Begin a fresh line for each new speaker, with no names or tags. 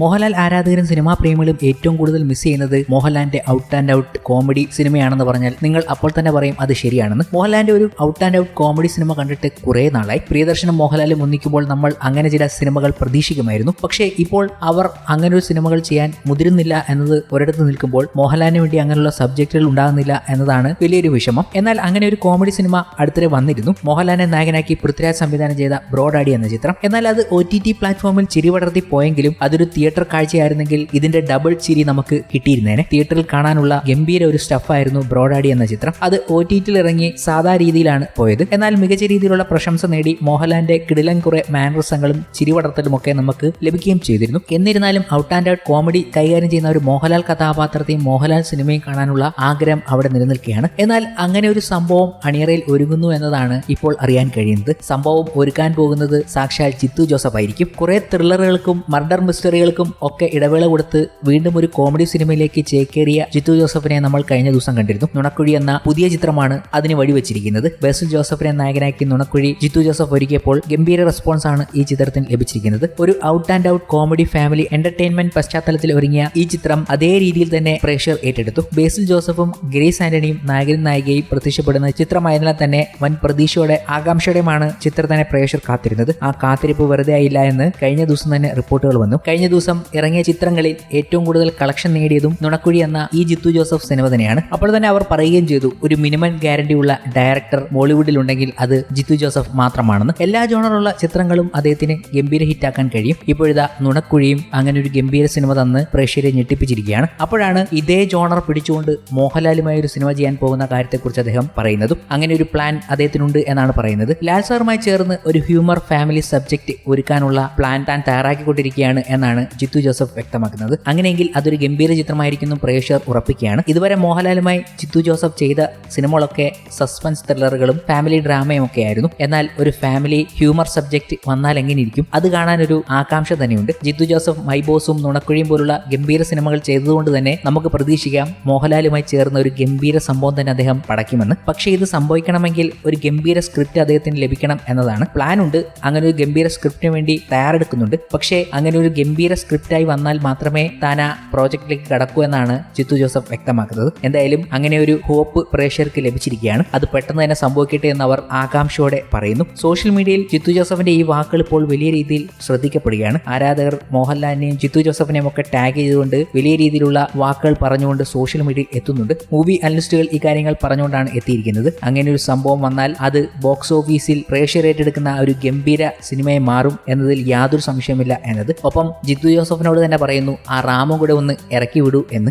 മോഹൻലാൽ ആരാധകരും സിനിമാ പ്രേമികളും ഏറ്റവും കൂടുതൽ മിസ് ചെയ്യുന്നത് മോഹൻലാലിന്റെ ഔട്ട് ആൻഡ് ഔട്ട് കോമഡി സിനിമയാണെന്ന് പറഞ്ഞാൽ നിങ്ങൾ അപ്പോൾ തന്നെ പറയും അത് ശരിയാണെന്ന്. മോഹൻലാലിന്റെ ഒരു out and out comedy cinema കണ്ടിട്ട് കുറേ നാളായി. പ്രിയദർശനം മോഹൻലാലും ഒന്നിക്കുമ്പോൾ നമ്മൾ അങ്ങനെ ചില സിനിമകൾ പ്രതീക്ഷിക്കുമായിരുന്നു. പക്ഷേ ഇപ്പോൾ അവർ അങ്ങനെ ഒരു സിനിമകൾ ചെയ്യാൻ മുതിരുന്നില്ല എന്നത് ഒരിടത്ത് നിൽക്കുമ്പോൾ മോഹൻലാലിന് വേണ്ടി അങ്ങനെയുള്ള സബ്ജക്റ്റുകൾ ഉണ്ടാകുന്നില്ല എന്നതാണ് വലിയൊരു വിഷമം. എന്നാൽ അങ്ങനെ ഒരു കോമഡി സിനിമ അടുത്തിടെ വന്നിരുന്നു. മോഹൻലാലിനെ നായകനാക്കി പൃഥ്വിരാജ് സംവിധാനം ചെയ്ത ബ്രോഡാഡി എന്ന ചിത്രം. എന്നാൽ അത് ഒ ടി ടി പ്ലാറ്റ്ഫോമിൽ ചിരിവടർത്തി പോയെങ്കിലും അതൊരു തിയേറ്റർ കാഴ്ചയായിരുന്നെങ്കിൽ ഇതിന്റെ ഡബിൾ ചിരി നമുക്ക് കിട്ടിയിരുന്നേനെ. തിയേറ്ററിൽ കാണാനുള്ള ഗംഭീര ഒരു സ്റ്റഫായിരുന്നു ബ്രോഡാഡി എന്ന ചിത്രം. അത് ഒ ടി ഇറങ്ങി സാധാ രീതിയിലാണ് പോയത്. എന്നാൽ മികച്ച രീതിയിലുള്ള പ്രശംസ നേടി മോഹൻലാലിന്റെ കിടിലൻ കുറെ മാനറിസങ്ങളും ചിരിവടർത്തലും ഒക്കെ നമുക്ക് ലഭിക്കുകയും ചെയ്തിരുന്നു. എന്നിരുന്നാലും ഔട്ട് ആൻഡ് ഔട്ട് കോമഡി കൈകാര്യം ചെയ്യുന്ന ഒരു മോഹൻലാൽ കഥാപാത്രത്തെയും മോഹൻലാൽ സിനിമയും കാണാനുള്ള ആഗ്രഹം അവിടെ നിലനിൽക്കുകയാണ്. എന്നാൽ അങ്ങനെ ഒരു സംഭവം അണിയറയിൽ ഒരുങ്ങുന്നു എന്നതാണ് ഇപ്പോൾ അറിയാൻ കഴിയുന്നത്. സംഭവം ഒരുക്കാൻ പോകുന്നത് സാക്ഷാൽ ചിത്തു ജോസഫ് ആയിരിക്കും കുറെ ത്രില്ലറുകൾക്കും മർഡർ മിസ്റ്ററികൾക്കും ഒക്കെ ഇടവേള കൊടുത്ത് വീണ്ടും ഒരു കോമഡി സിനിമയിലേക്ക് ചേക്കേറിയ ജിത്തു ജോസഫിനെ നമ്മൾ കഴിഞ്ഞ ദിവസം കണ്ടിരുന്നു. നുണക്കുഴി എന്ന പുതിയ ചിത്രമാണ് അതിന് വഴിവെച്ചിരിക്കുന്നത് ബേസിൽ ജോസഫിനെ നായകനാക്കി നുണക്കുഴി ജിത്തു ജോസഫ് ഒരുക്കിയപ്പോൾ ഗംഭീര റെസ്പോൺസ് ആണ് ഈ ചിത്രത്തിന് ലഭിച്ചിരിക്കുന്നത്. ഒരു out and out comedy family entertainment പശ്ചാത്തലത്തിൽ ഒരുങ്ങിയ ഈ ചിത്രം അതേ രീതിയിൽ തന്നെ പ്രേക്ഷകർ ഏറ്റെടുത്തു. ബേസിൽ ജോസഫും ഗ്രേസ് ആന്റണിയും നായകനും നായികയും പ്രത്യക്ഷപ്പെടുന്ന ചിത്രമായതിനാൽ തന്നെ വൻ പ്രതീക്ഷയോടെ ആകാംക്ഷയോടെയുമാണ് ചിത്രത്തിനെ പ്രേക്ഷകർ കാത്തിരുന്നത്. ആ കാത്തിരിപ്പ് വെറുതെ ആയില്ല എന്ന് കഴിഞ്ഞ ദിവസം തന്നെ റിപ്പോർട്ടുകൾ വന്നു. കഴിഞ്ഞ ദിവസം ഇറങ്ങിയ ചിത്രങ്ങളിൽ ഏറ്റവും കൂടുതൽ കളക്ഷൻ നേടിയതും നുണക്കുഴി എന്ന ഈ ജിത്തു ജോസഫ് സിനിമ തന്നെയാണ്. അപ്പോൾ തന്നെ അവർ പറയുകയും ചെയ്തു ഒരു മിനിമം ഗ്യാരണ്ടി ഉള്ള ഡയറക്ടർ ബോളിവുഡിൽ ഉണ്ടെങ്കിൽ അത് ജിത്തു ജോസഫ് മാത്രമാണെന്ന്. എല്ലാ ജോണറുള്ള ചിത്രങ്ങളും അദ്ദേഹത്തിന് ഗംഭീര ഹിറ്റാക്കാൻ കഴിയും. ഇപ്പോഴിതാ നുണക്കുഴിയും അങ്ങനെ ഒരു ഗംഭീര സിനിമ തന്ന് പ്രേക്ഷകരെ ഞെട്ടിപ്പിച്ചിരിക്കുകയാണ്. അപ്പോഴാണ് ഇതേ ജോണർ പിടിച്ചുകൊണ്ട് മോഹൻലാലുമായി ഒരു സിനിമ ചെയ്യാൻ പോകുന്ന കാര്യത്തെക്കുറിച്ച് അദ്ദേഹം പറയുന്നതും അങ്ങനെ ഒരു പ്ലാൻ അദ്ദേഹത്തിനുണ്ട് എന്നാണ് പറയുന്നത്. ലാൽ സാറുമായി ചേർന്ന് ഒരു ഹ്യൂമർ ഫാമിലി സബ്ജക്ട് ഒരുക്കാനുള്ള പ്ലാൻ താൻ തയ്യാറാക്കിക്കൊണ്ടിരിക്കുകയാണ് എന്നാണ് ജിത്തു ജോസഫ് വ്യക്തമാക്കുന്നത്. അങ്ങനെയെങ്കിൽ അതൊരു ഗംഭീര ചിത്രമായിരിക്കുന്നു പ്രേക്ഷകർ ഉറപ്പിക്കുകയാണ്. ഇതുവരെ മോഹൻലാലുമായി ജിത്തു ജോസഫ് ചെയ്ത സിനിമകളൊക്കെ സസ്പെൻസ് ത്രില്ലറുകളും ഫാമിലി ഡ്രാമയും ഒക്കെ ആയിരുന്നു. എന്നാൽ ഒരു ഫാമിലി ഹ്യൂമർ സബ്ജക്ട് വന്നാൽ എങ്ങനെയിരിക്കും അത് കാണാൻ ഒരു ആകാംക്ഷ തന്നെയുണ്ട്. ജിത്തു ജോസഫ് മൈബോസും നുണക്കുഴിയും പോലുള്ള ഗംഭീര സിനിമകൾ ചെയ്തതുകൊണ്ട് തന്നെ നമുക്ക് പ്രതീക്ഷിക്കാം മോഹൻലാലുമായി ചേർന്ന ഒരു ഗംഭീര സംഭവം തന്നെ അദ്ദേഹം പടയ്ക്കുമെന്ന്. പക്ഷേ ഇത് സംഭവിക്കണമെങ്കിൽ ഒരു ഗംഭീര സ്ക്രിപ്റ്റ് അദ്ദേഹത്തിന് ലഭിക്കണം എന്നതാണ്. പ്ലാൻ ഉണ്ട്. അങ്ങനെ ഒരു ഗംഭീര സ്ക്രിപ്റ്റിന് വേണ്ടി തയ്യാറെടുക്കുന്നുണ്ട്. പക്ഷേ അങ്ങനെ ഒരു ഗംഭീര സ്ക്രിപ്റ്റായി വന്നാൽ മാത്രമേ താൻ ആ പ്രോജക്റ്റിലേക്ക് കടക്കൂ എന്നാണ് ചിത്തു ജോസഫ് വ്യക്തമാക്കുന്നത്. എന്തായാലും അങ്ങനെ ഒരു ഹോപ്പ് പ്രേക്ഷകർക്ക് ലഭിച്ചിരിക്കുകയാണ്. അത് പെട്ടെന്ന് തന്നെ സംഭവിക്കട്ടെ എന്ന് അവർ ആകാംക്ഷയോടെ പറയുന്നു. സോഷ്യൽ മീഡിയയിൽ ചിത്തു ജോസഫിന്റെ ഈ വാക്കുകൾ ഇപ്പോൾ വലിയ രീതിയിൽ ശ്രദ്ധിക്കപ്പെടുകയാണ്. ആരാധകർ മോഹൻലാലിനെയും ചിത്തു ജോസഫിനെയും ഒക്കെ ടാഗ് ചെയ്തുകൊണ്ട് വലിയ രീതിയിലുള്ള വാക്കുകൾ പറഞ്ഞുകൊണ്ട് സോഷ്യൽ മീഡിയയിൽ എത്തുന്നുണ്ട്. മൂവി അനലിസ്റ്റുകൾ ഈ കാര്യങ്ങൾ പറഞ്ഞുകൊണ്ടാണ് എത്തിയിരിക്കുന്നത്. അങ്ങനെ ഒരു സംഭവം വന്നാൽ അത് ബോക്സ് ഓഫീസിൽ പ്രേക്ഷകർ ഏറ്റെടുക്കുന്ന ഒരു ഗംഭീര സിനിമയെ മാറും എന്നതിൽ യാതൊരു സംശയമില്ല എന്നത്. ഒപ്പം ജിത്തു ജോസഫിനോട് തന്നെ പറയുന്നു ആ റാമും കൂടെ ഒന്ന് ഇറക്കി വിടൂ എന്ന്.